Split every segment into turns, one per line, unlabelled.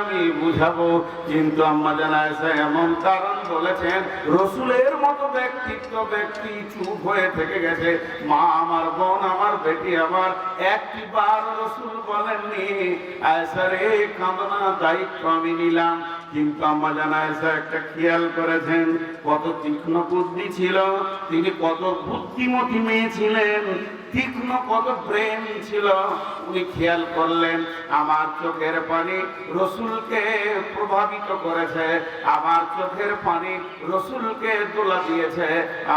আমি বুঝাবো, কিন্তু আম্মা জানায়সা এমন কারণ বলেছেন, রসুলের মতো ব্যক্তিত্ব ব্যক্তি চুপ হয়ে থেকে গেছে। মা আমার, বোন আমার, বেটি আমার একটি বার রসুল বলেননি। আয়সা রে কাঁদনা দায়িত্ব আমি নিলাম। কিন্তু আম্মা জানায়সা একটা খেয়াল করেছেন, কত তীক্ষ্ণ বুদ্ধি ছিল। তিনি কত বুদ্ধিমতী মেয়ে ছিলেন। তীক্ষ্ণ কত প্রেম ছিল? উনি খেয়াল করলেন, আমার চোখের পানি রসুলকে প্রভাবিত করেছে। আমার চোখের পানি রসুলকে তোলা দিয়েছে।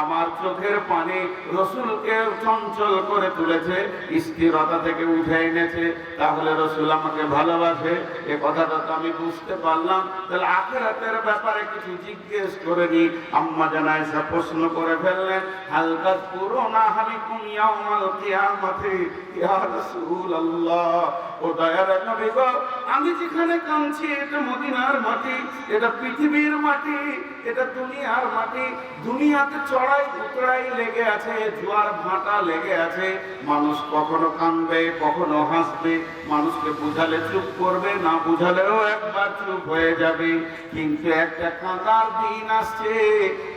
আমার চোখের পানি রসুলকে চঞ্চল করে তুলেছে, স্থিরতা থেকে উঠে এনেছে। তাহলে রসুল আমাকে ভালোবাসে? এ কথাটা তো আমি বুঝতে পারলাম। তাহলে আখেরাতের ব্যাপারে কিছু জিজ্ঞেস করে নি। আম্মা জানায়সা প্রশ্ন করে ফেললেন হালকা পুরোনা হালিকুম ইয়াউমাল আমি যেখানে কাঁদছি, এটা মদিনার মাটি, এটা পৃথিবীর মাটি, এটা দুনিয়ার মাটি, দুনিয়াতে চড়াই উতরাই লেগে আছে, জোয়ার ভাটা লেগে আছে। মানুষ কখনো কাঁদবে, কখনো হাসবে, মানুষকে বুঝালে চুপ করবে, না বুঝালেও একবার চুপ হয়ে যাবে। কিন্তু একটা কাঁদার দিন আসছে,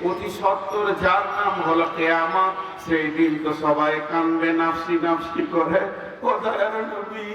অতি সত্তর যার নাম হলো কেয়ামা সেই দিন তো সবাই কাঁদবে নাফসি নাফসি করে কোথায় নবী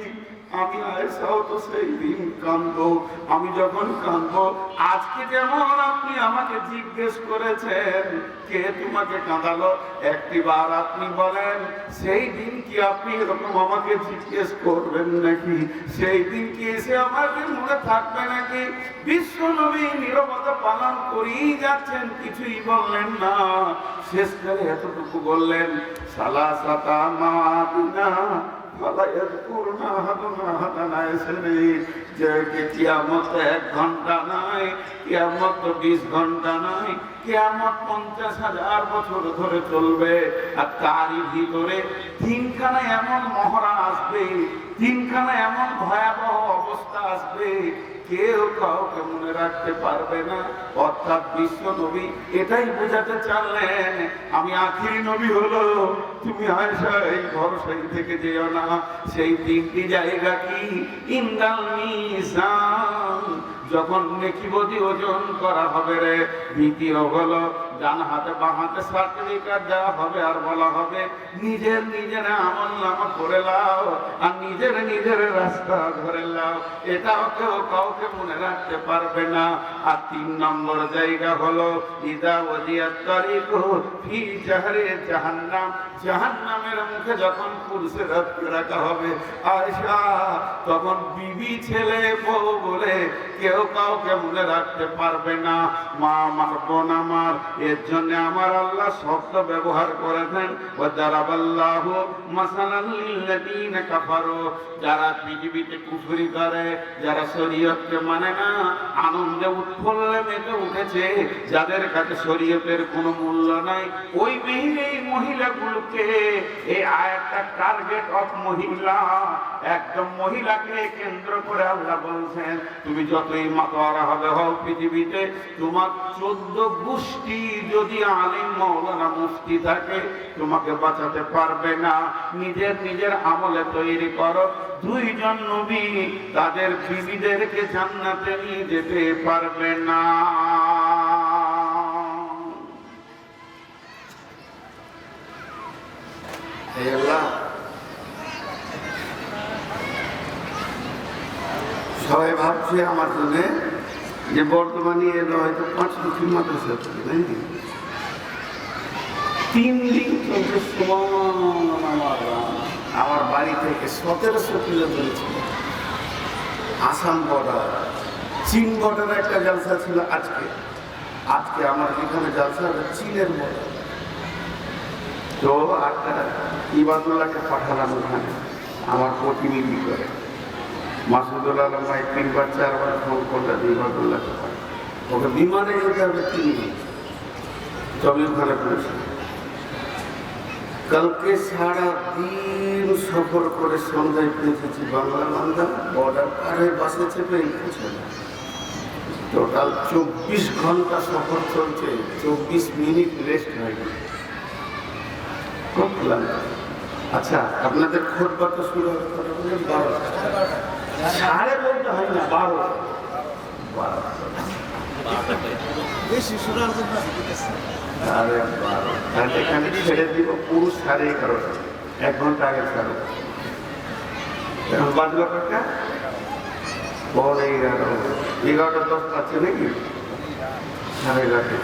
আমি আয়েশাও তো সেই দিন কাঁদবো। আমি যখন কাঁদবো, আজকে যেমন আপনি আমাকে জিজ্ঞেস করেছেন, কে তোমাকে কাঁদালো? একটি বার আপনি বলেন, সেই দিন কি আপনি এরকম আমাকে জিজ্ঞেস করবেন নাকি? সেই দিন কি এসে আমাকে মনে থাকবে নাকি? বিশ্ব নবী নিরবতা পালন করেই যাচ্ছেন, কিছুই বললেন না। শেষকালে এতটুকু বললেন সালা সাতা মা ফালা ইয়াযকুরুনা আহাদুন আহাদান আয়াসেনি যে কিয়ামত এক ঘণ্টা নাই, কিয়ামত তো বিশ ঘণ্টা নাই, কিয়ামত পঞ্চাশ হাজার বছর ধরে চলবে। আর তারই ভিতরে তিনখানা এমন মহড়া আসবে, তিনখানা এমন ভয়াবহ অবস্থা আসবে কেউ কাউকে মনে রাখতে পারবে না। অর্থাৎ বিশ্ব নবী এটাই বোঝাতে চাললেন আমি আখিরি নবী হলো, তুমি আয়সা এই ভরসাই থেকে যেও না। সেই তিনটি জায়গা কি? ইন্দাল যখন নেকিবদি ওজন করা হবে রে, দ্বিতীয় হলো ডান হাতে বাঁ হাতে সার্টিফিকেট দেওয়া হবে আর বলা হবে, নিজের নিজের আমল নামা করে লাও আর নিজের নিজের রাস্তা ধরে লাও। এটাও কেউ কাউকে মনে রাখতে পারবে না। আর তিন নম্বর জায়গা হলো, ইদা ওদিয়াত তারিকু ফি জাহরে জাহান্নাম। জাহান্নামের মুখে যখন পুরুষের রাখা হবে আয়সা তখন বিবি ছেলে বউ বলে কেউ কাউকে মনে রাখতে পারবে না। মা আমার বোন আমার, এর জন্য আমার আল্লাহ শব্দ ব্যবহার করেছেন। ও যারা বল্লাহ মাসালাল্লিল্লাযীনা কাফারু, যারা পৃথিবীতে কুফরি করে, যারা শরীয়তকে মানে না, আনন্দে উৎফুল্লে মেতে উঠেছে, যাদের কাছে শরীয়তের কোনো মূল্য নাই, ওই এই মহিলাগুলোকে, এই আয়াতটা টার্গেট অফ মহিলা। একদম মহিলাকে কেন্দ্র করে আল্লাহ বলছেন, তুমি যতই মাতোয়ারা হবে পৃথিবীতে। তোমার চোদ্দ গোষ্ঠী যদি আলিম মৌলানা মুফতি থাকে, তোমাকে বাঁচাতে পারবে না। নিজের নিজের আমলে তৈরি করো। দুইজন নবী তাদের বিবিদেরকে জান্নাতে নিয়ে যেতে পারবে না হে আল্লাহ সবাই আমার জন্যে যে বর্তমানে এলো হয়তো পাঁচ লক্ষ মাদ্রাসা তাই না? তিন দিন চলছে আমার বাড়ি থেকে সতেরোশো কিলোমিটার ছিল আসাম বর্ডার চীন বর্ডারে একটা জালসা ছিল আজকে। আজকে আমার যেখানে জালসা চীনের বর্ডার তো একটা ইবাদুল্লাহকে পাঠালাম ওখানে। আমার প্রতিনিধি করে। মাসুদুল আলম ভাই তিনবার চারবার ফোন করলেন ইবাদুল্লাহকে পাঠান। ওকে বিমানে যেতে হবে তিন দিন। তবে ওখানে পৌঁছে কালকে সারা দিন সফর করে সন্ধ্যায় পৌঁছেছি বাংলা বাংলা বর্ডার পার হয়ে বাসে চেপে পৌঁছে টোটাল চব্বিশ ঘণ্টা সফর চলছে। চব্বিশ মিনিট রেস্ট হয়নি খুব ক্লান্ত আচ্ছা আপনাদের খোঁজ বার্তা শুরু হবে কটা বললেন? বারো সাড়ে বলতে হয় না বারো। বারোটা
বেশি শোনার জন্য দিতেছে
আরে বারো। তাহলে এখানে ছেড়ে দিব পুরুষ সাড়ে এগারোটা এক ঘণ্টা আগে ছাড়ো। এখন বাজলো কটা পরে এগারো। এগারোটা দশ পাচ্ছে নাকি? সাড়ে এগারোটা।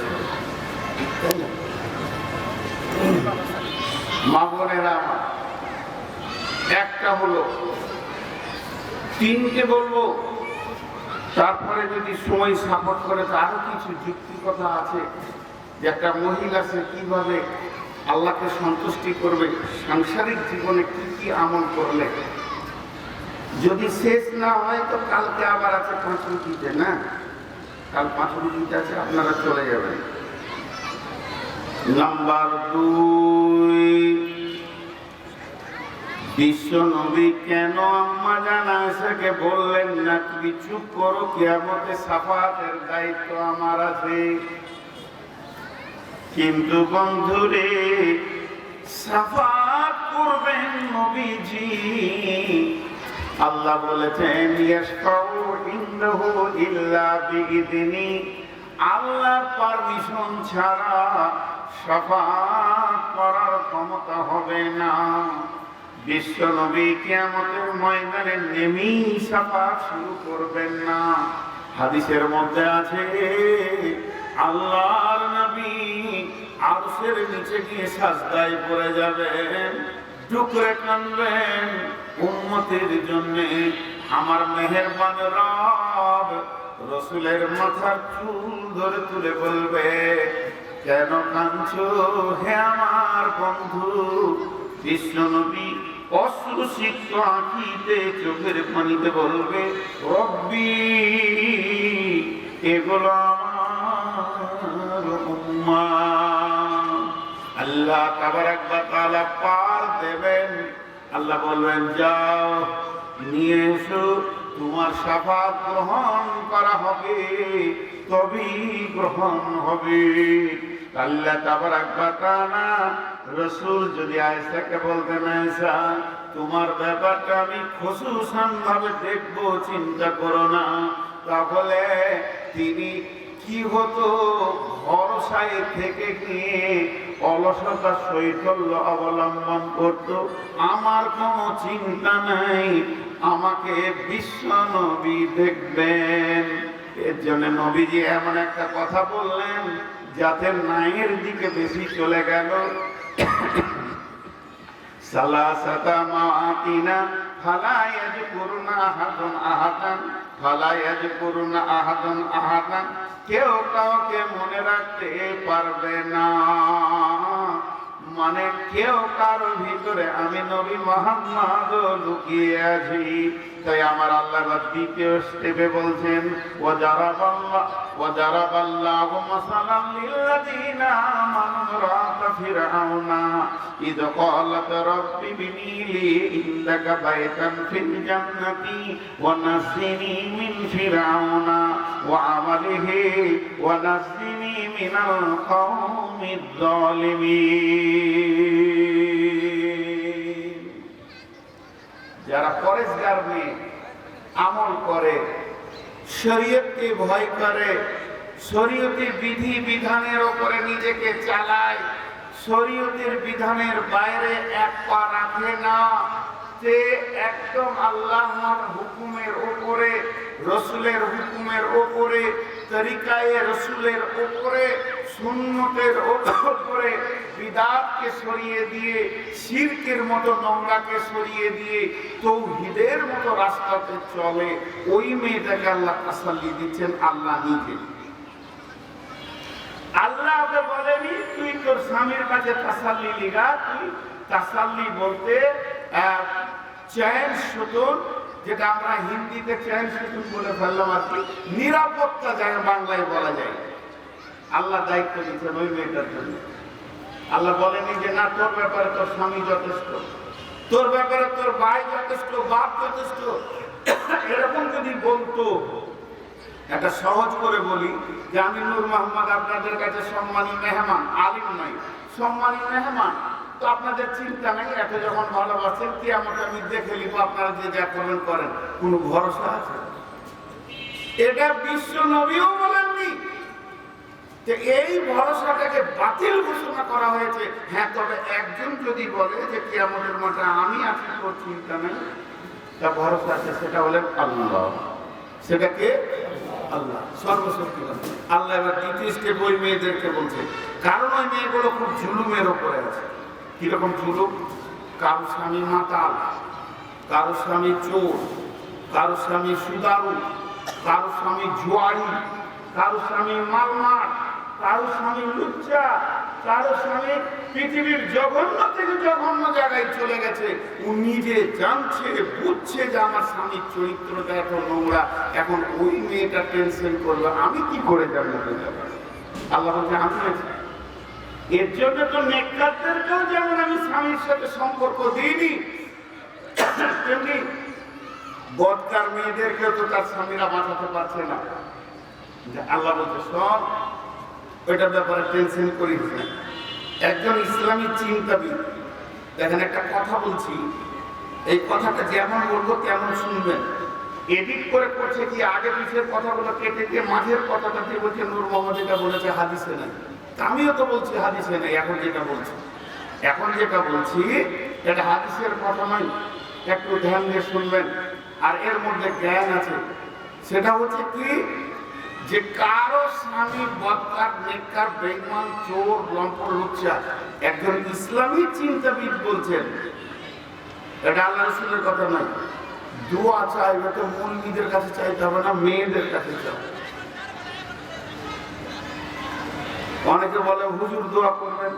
মা বোনেরা একটা হলো তিনটে বলব। তারপরে যদি সময় সাপোর্ট করে, তো আরও কিছু যুক্তি কথা আছে যে একটা মহিলা সে কীভাবে আল্লাহকে সন্তুষ্টি করবে, সাংসারিক জীবনে কি কি আমল করলে? যদি শেষ না হয়, তো কালকে আবার আছে পাঁচ না? কাল পাঁচ আছে, আপনারা চলে যাবেন। নাম্বার দুই। বিশ্ব নবী কেন আম্মা জানা আয়েশাকে বললেন না? তুমি চুপ করো, কিয়ামতে সাফাতের দায়িত্ব আমার আছে। কিন্তু বন্ধুরে, সাফাত করবেন নবীজি। আল্লাহ বলেছেন, ইয়াশফাউ ইনদাহু ইল্লা বিইذনি আল্লাহর পারমিশন ছাড়া সাফাত করার ক্ষমতা হবে না। বিশ্ব নবী কিয়ামতের ময়দানে নেমেই সাফা শুরু করবেন না। হাদিসের মধ্যে আছে, আল্লাহর নবী আরশের নিচে গিয়ে সাজদায় পড়ে যাবেন, টুকরে কানবেন উম্মতের জন্য। আমার মেহেরবান রব রসুলের মাথার চুল ধরে তুলে বলবে, কেন কাঁদছো হে আমার বন্ধু? বিশ্বনবী অশ্রুসিক্ত আঁখিতে চোখের পানিতে বলবে, রব্বি এগুলো আল্লাহ তাবারাক ওয়া তাআলা পার দেবেন। আল্লাহ বলবেন, যাও, নিয়ে এসো, তোমার সাফাত গ্রহণ করা হবে, তবেই গ্রহণ হবে। আল্লাহ ওয়া তাআলা রসুল যদি আয়েশাকে বলতেন আয়েশা তোমার ব্যাপারটা আমি খুশুসান ভাবে দেখব, চিন্তা করো না। তাহলে তিনি কি হতো? ভরসায় থেকে গিয়ে অলসতা শৈথল্য অবলম্বন করত। আমার কোনো চিন্তা নাই, আমাকে বিশ্ব নবী দেখবেন। এর জন্য নবীজি এমন একটা কথা বললেন যাতে নাইয়ের দিকে বেশি চলে গেল। সালাসাতা মাআতিনা ফালা ইয়াজকুরুনা আহাদুন আহাদান, ফালা ইয়াজকুরুনা আহাদুন আহাদান। কেউ কাউকে মনে রাখতে পারবে না। মানে কেউ কারো ভিতরে আমি নবী মোহাম্মদ লুকিয়ে আছি তাই আমার আল্লাহ এবার দ্বিতীয় স্টেপে বলছেন ও যারা বাল্লাহ ও যারা বাল্লাহ মাসালাম লিল্লাযিনা আমানু রাত ফিরআউনা إذ قالت رب ابني لي عندك بيتا في الجنة ونجني من فرعون وعمله ونجني من القوم الظالمين যারা পরেশগার মেয়ে আমল করে শরীয়তকে ভয় করে শরীয়তের বিধি বিধানের ওপরে নিজেকে চালায় শরীয়তের বিধানের বাইরে এক পা রাখে না সে একদম আল্লাহর হুকুমের ওপরে রসুলের হুকুমের ওপরে, তরিকায়ে রসুলের ওপরে, সুন্নতের ওপরে বিদাতকে সরিয়ে দিয়ে, শিরকের মতো নোংরাকে সরিয়ে দিয়ে, তৌহিদের মতো রাস্তাতে চলে, ওই মেয়েটাকে আল্লাহ তাসাল্লি দিচ্ছেন, আল্লাহ নিজে। আল্লাহ বলেনি, তুই তোর স্বামীর কাছে তাসাল্লি লিগা। তুই তাসাল্লি বলতে চ্যান সুতুন যেটা আমরা হিন্দিতে সুতুন বলে ফেললাম আর কি, নিরাপত্তা যায় বাংলায় বলা যায়। আল্লাহ দায়িত্ব দিচ্ছেন ওই মেয়েটার জন্য। আল্লাহ বলেনি যে, না, তোর ব্যাপারে তোর স্বামী যথেষ্ট। তোর ব্যাপারে তোর ভাই যথেষ্ট, বাপ যথেষ্ট। এরকম যদি বলতো একটা সহজ করে বলি যে, আমি নূর মোহাম্মদ আপনাদের কাছে সম্মানী মেহমান, আলিম নয় সম্মানী মেহমান। তো আপনাদের চিন্তা নেই, এত যখন ভালোবাসেন কি আমাকে আমি দেখে নিব আপনারা যে যা করবেন করেন। কোনো ভরসা আছে? এটা বিশ্ব নবীও বলেননি যে এই ভরসাটাকে বাতিল ঘোষণা করা হয়েছে। হ্যাঁ তবে একজন যদি বলে যে কিয়ামতের মাঠে আমি আছি, তোর চিন্তা নেই তা ভরসা আছে, সেটা হলেন আল্লাহ। সেটাকে আল্লাহ। সর্বশক্তি আল্লাহ এবার দ্বিতীয় স্টেপ ওই মেয়েদেরকে বলছে, কারণ ওই মেয়েগুলো খুব জুলুমের ওপরে আছে। কীরকম জুলুম কারও স্বামী মাতাল, কারও স্বামী চোর, কারও স্বামী সুদারু, কারও স্বামী জুয়ারি, কারও স্বামী মালমার কারও স্বামী লুচ্চা, কারও স্বামী পৃথিবীর জঘন্য থেকে জঘন্য জায়গায় চলে গেছে। ও নিজে জানছে, বুঝছে যে আমার স্বামীর চরিত্রটা এত নোংরা। এখন ওই মেয়েটা টেনশন করবে আমি কি করে যাব আল্লাহ আমি এর জন্য তো নেককারদেরকেও যেমন আমি স্বামীর সাথে সম্পর্ক দিইনি। তেমনি বদকার মেয়েদেরকেও তো তার স্বামীরা বাঁচাতে পারছে না। আল্লাহ বলছে সব ওইটার ব্যাপারে টেনশন করিস একজন ইসলামী চিন্তাবিদ, দেখেন একটা কথা বলছি, এই কথাটা যেমন বলব তেমন শুনবেন। এডিট করে করছে কি, আগে পিছের কথাগুলো কেটে দিয়ে মাঝের কথাটা দিয়ে বলছে, নূর মোহাম্মদ এটা বলেছে, হাদিসে নাই। আমিও তো বলছি হাদিসে নাই, এখন যেটা বলছি। এখন যেটা বলছি, এটা হাদিসের কথা নয়, একটু ধ্যান দিয়ে শুনবেন। আর এর মধ্যে জ্ঞান আছে। সেটা হচ্ছে কি? যে কারও স্বামী বদকার নেককার বেইমান চোর, লম্পট, লুচ্চা, একজন ইসলামী চিন্তাবিদ বলছেন, এটা আল্লাহ রসুলের কথা নয়। দোয়া চাইবে তো মুরগিদের কাছে চাইতে হবে না, মেয়েদের কাছে চাও বলে, হুজুর দোয়া করবেন।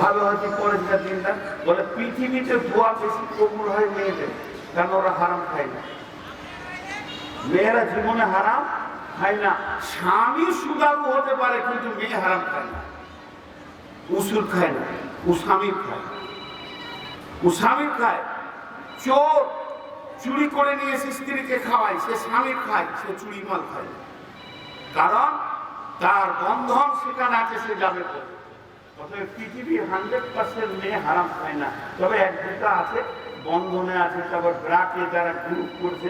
ভালো হয়তো পরের দিন না বলে, পৃথিবীতে দোয়া বেশি কবুল হয় মেয়েদের কারণ ওরা হারাম খায় না? মেয়েরা জীবনে হারাম খায় না স্বামী সুদারু হতে পারে, কিন্তু মেয়ে হারাম খায় না। উসুর খায় না স্বামীর খায়। স্বামীর খায়। চোর চুরি করে নিয়ে এসে স্ত্রীকে খাওয়ায়, সে স্বামীর খায়, সে চুরি মাল খায়। কারণ তার বন্ধন সেখানে আছে, সে যাবে? অতএব পৃথিবী হান্ড্রেড পার্সেন্ট মেয়ে হারাম খায় না। তবে এক দুটা আছে, বন্ধনে আছে, তারপর ব্রাকে যারা গ্রুপ করছে,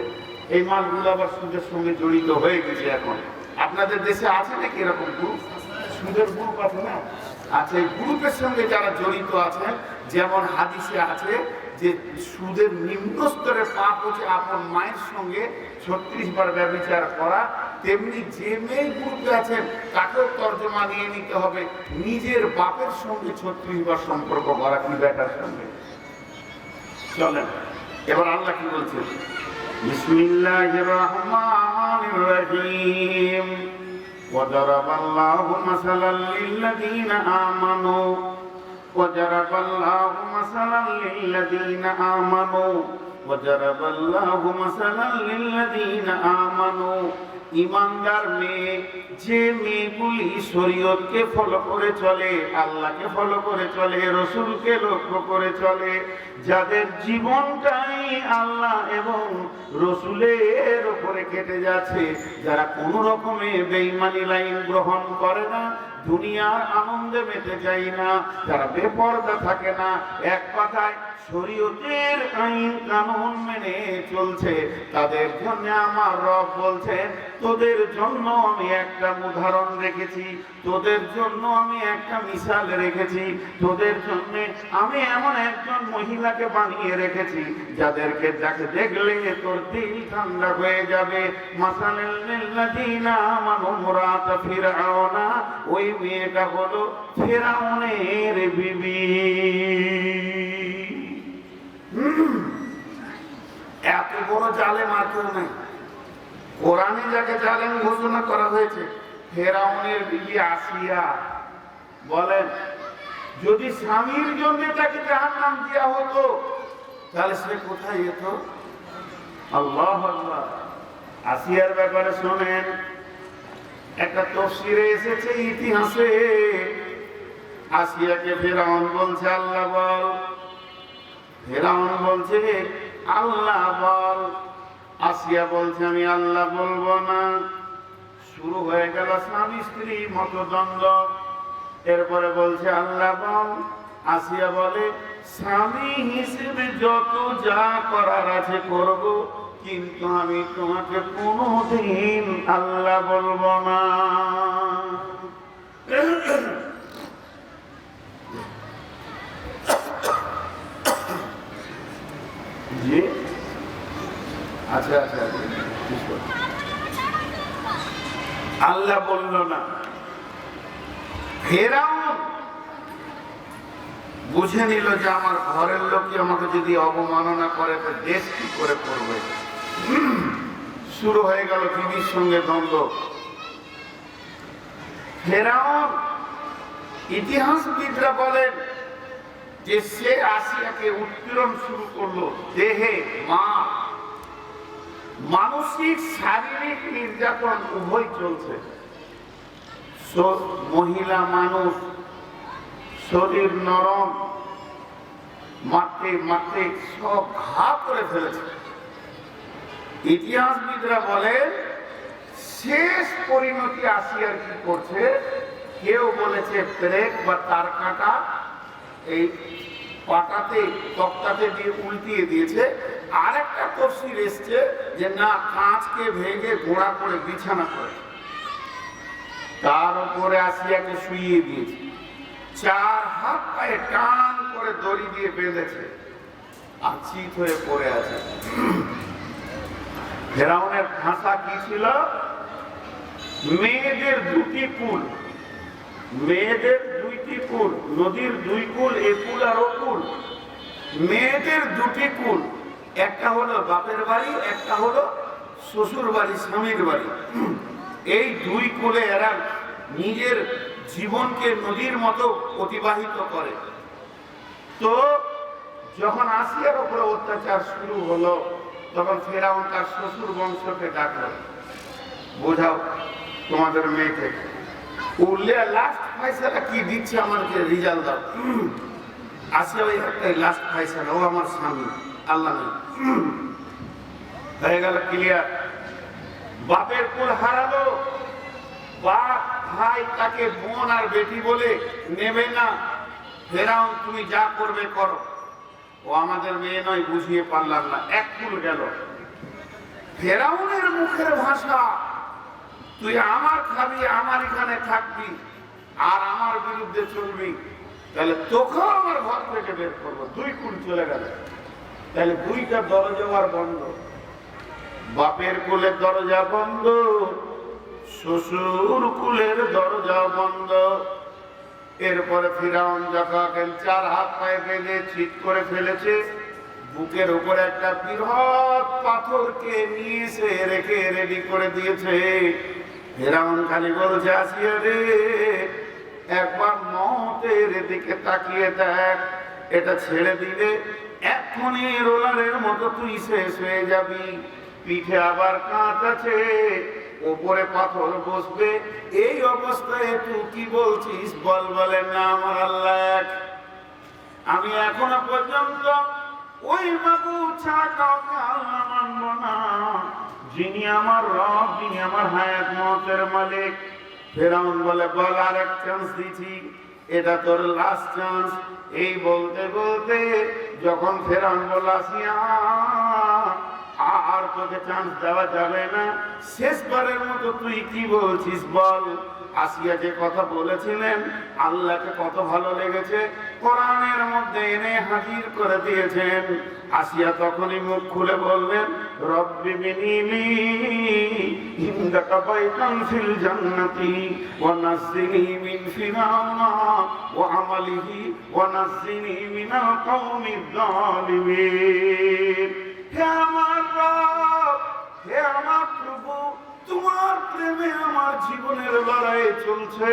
এই মালগুলো আবার সুদের সঙ্গে জড়িত হয়ে গেছে এখন। আপনাদের দেশে আছে নাকি এরকম গ্রুপ সুদের গ্রুপ আছে না? আচ্ছা এই গ্রুপের সঙ্গে যারা জড়িত আছেন, যেমন হাদিসে আছে যে সুদের নিম্ন স্তরের পাপ হচ্ছে আপন মায়ের সঙ্গে ছত্রিশ বার ব্যবচার করা তেমনি যে মেয়ে গ্রুপে আছেন তাকেও তর্জমা নিয়ে নিতে হবে নিজের বাপের সঙ্গে ছত্রিশ বার সম্পর্ক করা কি বেটার সঙ্গে চলেন এবার আল্লাহ কি বলছেন বিসমিল্লাহির রহমানির রহিম وضرب الله مثلا للذين آمنوا وضرب الله مثلا للذين آمنوا وضرب الله مثلا للذين آمنوا ইমানদার মেয়ে, যে মেয়েগুলি শরীয়তকে ফলো করে চলে, আল্লাহকে ফলো করে চলে, রসুলকে লক্ষ্য করে চলে, যাদের জীবনটাই আল্লাহ এবং রসুলের উপরে কেটে যাচ্ছে, যারা কোনো রকমে বেইমানি লাইন গ্রহণ করে না, দুনিয়ার আনন্দে মেতে যায় না, যারা বেপর্দা থাকে না, এক কথায় শরীয়তের আইন কানুন মেনে চলছে, তাদের জন্য আমার রব বলছেন তোদের জন্য আমি একটা উদাহরণ রেখেছি, তোদের জন্য আমি একটা মিসাল রেখেছি, তোদের জন্য আমি এমন একজন মহিলাকে বানিয়ে রেখেছি, যাদেরকে যাকে দেখলে তোর দিল ঠান্ডা হয়ে যাবে। ফিরআউনা, ওই মেয়েটা হলো ফিরআউনের বিবি। এত বড় জালেম আর কেউ নাই। কোরআনে যাকে জালেম ঘোষণা করা হয়েছে, ফেরাউনের বিবি আসিয়া বলেন, যদি স্বামীর জন্য তাকে জাহান নাম দেওয়া হতো, তাহলে সে কোথায় যেত? আল্লাহ আল্লাহ আসিয়ার ব্যাপারে শোনেন, একটা তফসিরে এসেছে ইতিহাসে। আসিয়াকে ফেরাউন বলছে, আল্লাহ বল। ফেরাউন বলছে আল্লাহ বল। আসিয়া বলছে, আমি আল্লাহ বলব না। শুরু হয়ে গেল স্বামী স্ত্রী মতদ্বন্দ্ব এরপরে বলছে, আল্লাহ বল। আসিয়া বলে, স্বামী হিসেবে যত যা করার আছে করব, কিন্তু আমি তোমাকে কোনোদিন আল্লাহ বলব না। জি। আচ্ছা আচ্ছা আল্লাহ বলল না। ফেরাউন বুঝে নিল যে আমার ঘরের লোকই আমাকে যদি অবমাননা করে, তো দেশ কি করে করবে? শুরু হয়ে গেল বিবির সঙ্গে দ্বন্দ্ব। ফেরাউন ইতিহাসবিদরা বলেন যে সে আসিয়াকে উৎপীড়ন শুরু করল দেহে, মা। মানসিক, শারীরিক নির্যাতন উভয় চলছে। মহিলা মানুষ, শরীর নরম মারতে মারতে সব ঘা করে ফেলেছে। ইতিহাসবিদরা বলেন, শেষ পরিণতি আসিয়ার কি করছে? কেউ বলেছে, ব্রেক বা তার কাটা এই পাটাতে তক্তাতে দিয়ে উল্টিয়ে দিয়েছে। আর একটা তফসিল এসছে যে, না, কাঁচকে ভেঙে গোড়া করে বিছানা করে। তার উপরে আসিয়াকে শুইয়ে দিয়েছে। চার হাত পায়ে টান করে দড়ি দিয়ে বেঁধেছে। আর চিত হয়ে পড়ে আছে। ফেরাউনের ভাষা কি ছিল? মেয়েদের দুটি কুল। মেয়েদের দুইটি কুল, নদীর দুই কুল, এ কুল আর ও কুল। মেয়েদের দুটি কুল, একটা হলো বাপের বাড়ি, একটা হলো শ্বশুর বাড়ি, স্বামীর বাড়ি। এই দুই কুলে এরা নিজের জীবনকে নদীর মতো অতিবাহিত করে। তো যখন আসিয়ার উপরে অত্যাচার শুরু হলো, তখন ফেরাউন তার শ্বশুর বংশকে ডাকলো, বোঝাও তোমাদের মেয়েকে। উঠলে লাস্ট পয়সাটা কি দিচ্ছে আমাকে রিজাল্ট দাও। আসিয়া ওই একটাই লাস্ট পয়সাটা ও আমার স্বামী, আল্লাহ হয়ে গেল ক্লিয়ার বাপের কুল হারালো। বাপ, ভাই তাকে বোন আর বেটি বলে নেবে না। ফেরাউন, তুমি যা করবে করো। ও আমাদের মেয়ে নয়, বুঝিয়ে পারলাম না। এক কুল গেল। ফেরাউনের মুখের ভাষা, তুই আমার খাবি, আমার এখানে থাকবি। আর আমার বিরুদ্ধে চলবি, তাহলে তোকেও আমার ঘর থেকে বের করব। দুই কুল চলে গেল। তাহলে দুইটা দরজা আর বন্ধ। বাপের কুলের দরজা বন্ধ, শ্বশুর কুলের দরজা বন্ধ। এরপরে ফিরাউন যখন চার হাত পায়ে বেঁধে চিট করে ফেলেছে। বুকের উপরে একটা বৃহৎ পাথরকে নিয়ে এসে রেখে রেডি করে দিয়েছে। ফেরাউন খালি বলছে, আসিয়া রে একবার মতের দিকে তাকিয়ে দেখ, এটা ছেড়ে দিলে এখনই রোলারের মতো তুই শেষ হয়ে যাবি। পিঠে আবার কাঁচ আছে, ওপরে পাথর বসবে, এই অবস্থায় তুই কি বলছিস বল বলে না আমার আল্লাহ। আমি এখনও পর্যন্ত ওই বাবু ছাড়া কাউকে আল্লাহ মানব না। যিনি আমার রব, যিনি আমার হায়াত, মতের মালিক। ফেরাউন বলে, বল আর এক চান্স দিছি। এটা তোর লাস্ট চান্স এই বলতে বলতে যখন ফেরাউন বলে আসিয়া আর তোকে চান্স দেওয়া যাবে না। শেষবারের মতো তুই কি বলছিস বল? আসিয়া যে কথা বলেছিলেন, আল্লাহকে কত ভালো লেগেছে, কোরআনের মধ্যে এনে হাজির করে দিয়েছেন। আসিয়া তখনই মুখ খুলে বললেন, রব্বি বিনিলি ইন্দাকা বাইতান ফিল জান্নাতি ওয়া নাজ্জিনি মিন ফিরাউনা ওয়া আমালিহি ওয়া নাজ্জিনি মিনাল কওমিদ জালিমিন হে আমার রব, হে আমার প্রভু, তোমার প্রেমে আমার জীবনের লড়াই চলছে।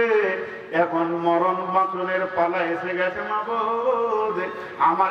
এখন মরণ বাঁচনের পালা এসে গেছে মাবদ আমার